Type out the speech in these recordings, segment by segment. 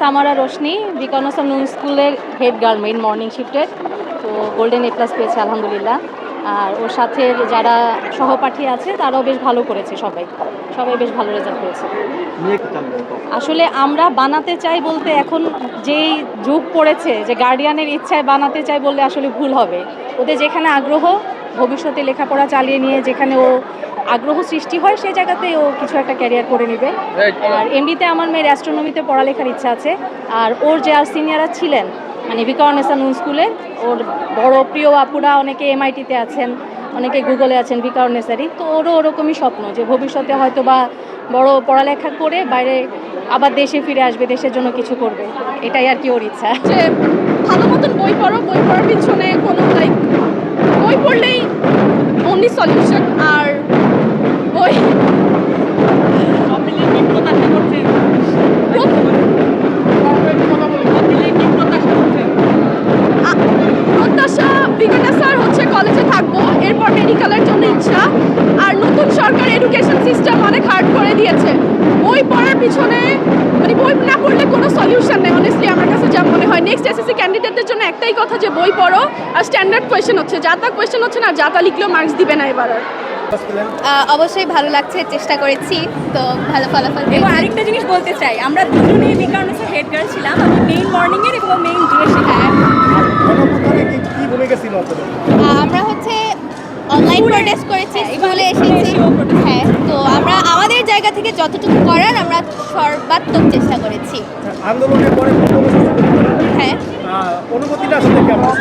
সামারা রোশনি বিকনসম নুন স্কুলের হেড গার্ল মেইন মর্নিং শিফটের তো গোল্ডেন এ প্লাস পেয়েছে আলহামদুলিল্লাহ। আর ওর সাথে যারা সহপাঠী আছে তারাও বেশ ভালো করেছে সবাই। সবাই বেশ ভালো রেজাল্ট করেছে আসলে আমরা বানাতে চাই বলতে এখন যেই যুগ পড়েছে যে গার্ডিয়ানের ইচ্ছায় বানাতে চাই বললে আসলে ভুল হবে। ওদের যেখানে আগ্রহ ভবিষ্যতে লেখাপড়া চালিয়ে নিয়ে যেখানে ও আগ্রহ সৃষ্টি হয় সেই জায়গাতেই ও কিছু একটা ক্যারিয়ার করে নেবে। আর এমবিতে আমার মেয়ের অ্যাস্ট্রোনমিতে পড়ালেখার ইচ্ছা আছে। আর ওর যে আর সিনিয়ররা ছিলেন মানে বিকারনেসা নুন স্কুলে ওর বড় প্রিয় আপুরা অনেকে এমআইটিতে আছেন অনেকে গুগলে আছেন বিকারনেসারি তো ওরও ওরকমই স্বপ্ন যে ভবিষ্যতে হয়তো বা বড় পড়ালেখা করে বাইরে আবার দেশে ফিরে আসবে দেশের জন্য কিছু করবে। এটাই আর কি ওর ইচ্ছা। যে ভালো মতন বই পড়ো বই পড়ার পিছনে কোনো লাইক প্রত্যাশা করছেন আ- প্রত্যাশা বিজ্ঞানা স্যার হচ্ছে কলেজে থাকব। এরপর মেডিকেলের জন্য ইচ্ছা। আর নতুন সরকার এডুকেশন সিস্টেম অনেক হার্ড করে দিয়েছে। বই পড়ার পিছনে মানে বই না পড়লে কোনো সলিউশন নেই অনেস্টলি আমার কাছে যা মনে হয়। নেক্সট এসএসসি ক্যান্ডিডেটদের জন্য একটাই কথা যে বই পড়ো আর স্ট্যান্ডার্ড কোয়েশ্চেন হচ্ছে। যা তা কোয়েশ্চেন হচ্ছে না যা তা লিখলেও মার্কস দিবে না এবার আর। অবশ্যই ভালো লাগছে চেষ্টা করেছি তো ভালো ফলাফল এবং আরেকটা জিনিস বলতে চাই আমরা দুজনেই বিকারণের হেড গার্ল ছিলাম আমি মেইন মর্নিং এর এবং মেইন ডে হ্যাঁ। আমরা হচ্ছে অনলাইন প্রোটেস্ট করেছি স্কুলে এসেছি। হ্যাঁ তো আমরা আমাদের জায়গা থেকে যতটুকু করার আমরা সর্বাত্মক চেষ্টা করেছি। আন্দোলনের পরে হ্যাঁ। অনুভূতিটা আসলে কেমন?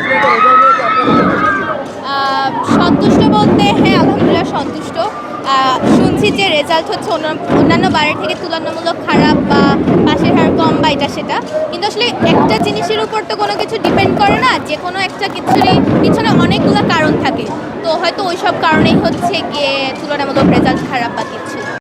সন্তুষ্ট বলতে হ্যাঁ আলহামদুলিল্লাহ সন্তুষ্ট। শুনছি যে রেজাল্ট হচ্ছে অন্য- অন্যান্য বারের থেকে তুলনামূলক খারাপ বা পাশের হার কম বা এটা সেটা। কিন্তু আসলে একটা জিনিসের উপর তো কোনো কিছু ডিপেন্ড করে না যে কোনো একটা কিছুরই পিছনে অনেকগুলো কারণ থাকে। তো হয়তো ওই সব কারণেই হচ্ছে গিয়ে তুলনামূলক রেজাল্ট খারাপ বা কিছু।